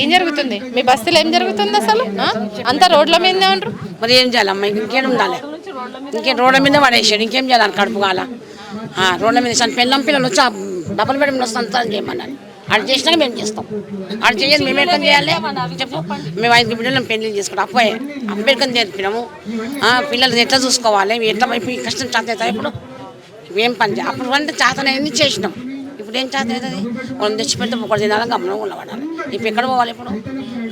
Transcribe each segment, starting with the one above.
ఏం జరుగుతుంది? మీ బస్తీలో ఏం జరుగుతుంది అసలు? అంతా రోడ్ల మీద ఉండరు? మరి ఏం చేయాలమ్మా ఇంకేం ఉండాలి? ఇంకేం రోడ్ల మీద పడేసాడు. ఇంకేం చేయాలి కడుపు కాల ఆ, రోడ్ల మీద పెళ్ళం పిల్లం పిల్లలు వచ్చి డబుల్ బెడ్ సంతానం చేయమన్నాను అది చేసినాక మేము చేస్తాం. అది చేయాలి మేము ఎక్కడ చేయాలి? చెప్పు. మేము ఐదు బిడ్డలను పెళ్ళి చేసుకుంటాం. అబ్బాయి అంబేద్కర్ నేర్పినాము ఆ, పిల్లలు ఎట్లా చూసుకోవాలి? ఎట్లా పోయి కష్టం చేత ఇప్పుడు? ఏం పని చేయాలి? అప్పుడు అంటే చేతనైంది చేసినాం. ఇప్పుడు ఏం చేత అవుతుంది వాళ్ళు తెచ్చిపెడితే ఒకటి తినాలి గమనం ఉండబడాలి ఇప్పుడు ఎక్కడ పోవాలి ఇప్పుడు?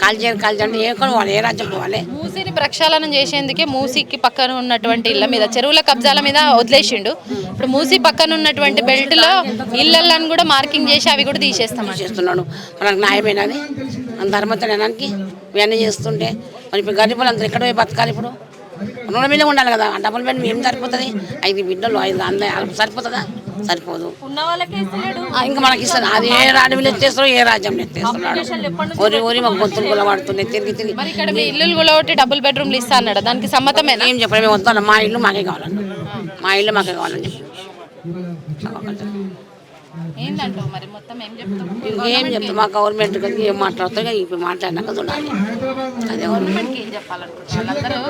కాల్ చేయాలి కాల్ చేయాలి ఎక్కడ పోవాలి? ఏ రాజ్యం పోవాలి? మూసిని ప్రక్షాళన చేసేందుకే మూసికి పక్కన ఉన్నటువంటి ఇళ్ళ మీద చెరువుల కబ్జాల మీద వదిలేసిండు. ఇప్పుడు మూసి పక్కన ఉన్నటువంటి బెల్ట్లో ఇళ్ళని కూడా మార్కింగ్ చేసి అవి కూడా తీసేస్తామండి చేస్తున్నాడు మనకు న్యాయమైనది. మన ధర్మతనానికి ఇవన్నీ చేస్తుంటే మరి ఇప్పుడు గరీబులు అందరూ ఎక్కడ పోయి బతకాలి ఇప్పుడు? రుణ మీద ఉండాలి కదా. డబుల్ బెడ్ ఏం సరిపోతుంది? ఐదు బిడ్డలు ఐదు అందరూ సరిపోతుందా? సరిపోదు. ఉన్న వాళ్ళకే ఇస్తలేడు? ఆ, ఇంకా మనకి ఇస్తారు అది ఏ అడవిలో ఎత్తేస్తారో ఏ రాజ్యంలో ఎత్తేస్తున్నాడు ఊరి ఊరి మాకు గొంతులు కూడా పడుతున్నాయి తిరిగి తిరిగి. మరి ఇక్కడ మీ ఇల్లు కూడా ఒకటి డబుల్ బెడ్రూమ్లు ఇస్తా అన్నాడు? దానికి సమ్మతమేనా? ఏం చెప్పాలి? మేము వద్దాం మా ఇల్లు మాకే కావాలన్న. మా ఇల్లు మాకే కావాలని చెప్పి. ఏందంటావు మరి? మొత్తం ఏం చెప్తావు? ఏం చెప్తాం మా గవర్నమెంట్ గురించి ఏం మాట్లాడుతారో? ఇప్పుడు మాట్లాడినాక చూడాలి. అదే గవర్నమెంట్కి ఏం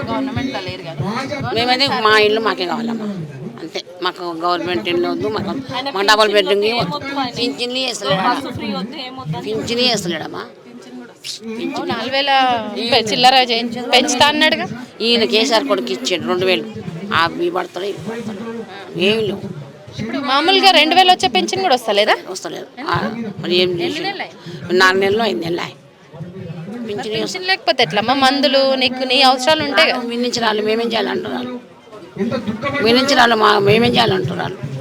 గవర్నమెంట్ లేరు కదా. మేమైతే మా ఇల్లు మాకే కావాలమ్మా. అంతే. మాకు గవర్నమెంట్ ఇల్లు వద్దు మాకు మా డబల్ బెడ్రూమ్ పింఛన్లు వేస్తలేడమ్మా పింఛన్లు వేస్తలేడమ్మా నాలుగు వేల చిల్లర పెంచుతా అన్నాడుగా? ఈయన కేసీఆర్ కొడుకు ఇచ్చాడు రెండు వేలు. పడతాడు ఇవి పడతాడు ఏమి లేవు. ఇప్పుడు మామూలుగా రెండు వేలు వచ్చే పెన్షన్ కూడా వస్తలేదా? వస్తలేదు. ఆ, మరి ఏం చేసి నాలుగు నెలలు ఐదు నెలలు పింఛన్ పెన్షన్ లేకపోతే ఎట్లమ్మా? మందులు నీకు నీ అవసరాలు ఉంటాయి కదా. మిన్నించిన వాళ్ళు మేమేం చేయాలంటున్నారు మిన్నించిన వాళ్ళు మా మేమేం చేయాలంటున్నారు